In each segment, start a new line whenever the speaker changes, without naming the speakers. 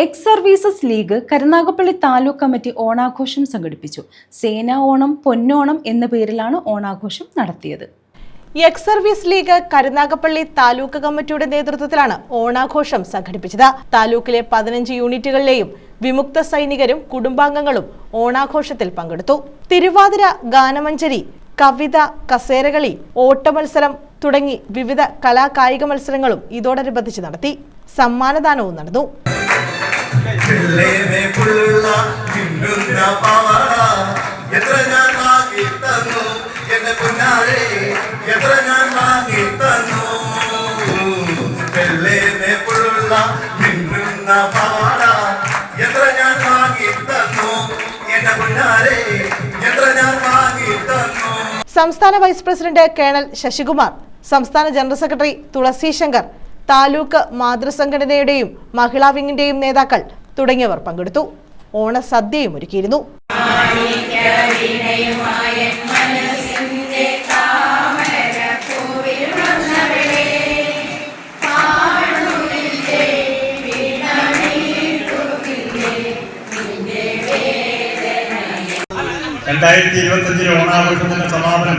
Ex services league Karunagappally taluk committee ഓണാഘോഷം സംഘടിപ്പിച്ചു. സേനാ ഓണം പൊന്നോണം എന്ന പേരിലാണ് ഓണാഘോഷം നടത്തിയത്.
Ex service league Karunagappally taluk കമ്മിറ്റിയുടെ നേതൃത്വത്തിലാണ് ഓണാഘോഷം സംഘടിപ്പിച്ചത്. താലൂക്കിലെ പതിനഞ്ച് യൂണിറ്റുകളിലെയും വിമുക്ത സൈനികരും കുടുംബാംഗങ്ങളും ഓണാഘോഷത്തിൽ പങ്കെടുത്തു. തിരുവാതിര ഗാനമഞ്ജരി കവിത കസേരകളി ഓട്ടമത്സരം തുടങ്ങി വിവിധ കലാകായിക മത്സരങ്ങളും ഇതോടനുബന്ധിച്ച് നടത്തി. സമ്മാനദാനവും നടന്നു.
എത്ര ഞാൻ എത്ര ഞാൻ എത്ര ഞാൻ എത്ര ഞാൻ
സംസ്ഥാന വൈസ് പ്രസിഡന്റ് കേണൽ ശശികുമാർ സംസ്ഥാന ജനറൽ സെക്രട്ടറി തുളസി ശങ്കർ താലൂക്ക് മാതൃസംഘടനയുടെയും മഹിളാ വിങ്ങിന്റെയും നേതാക്കൾ തുടങ്ങിയവർ പങ്കെടുത്തു. ഓണസദ്യയും ഒരുക്കിയിരുന്നു.
രണ്ടായിരത്തി ഇരുപത്തഞ്ചിലെ ഓണാഘോഷത്തിന്റെ സമാപനം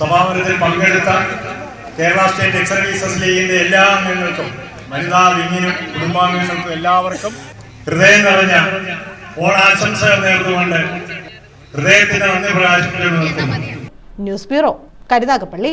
സമാപനത്തിൽ പങ്കെടുത്ത കേരള സ്റ്റേറ്റ് എക്സ് സർവീസസ് ലീഗിന്റെ എല്ലാ അംഗങ്ങൾക്കും വനിതാ വിങ്ങിനും കുടുംബാംഗങ്ങൾക്കും എല്ലാവർക്കും ഹൃദയം നിറഞ്ഞ ഓണാശംസകൾ നേർന്നുകൊണ്ട് ഹൃദയത്തിന്റെ നന്ദി പ്രകാശിപ്പിച്ചു നിർത്തുന്നു.
News bureau Karunagappally.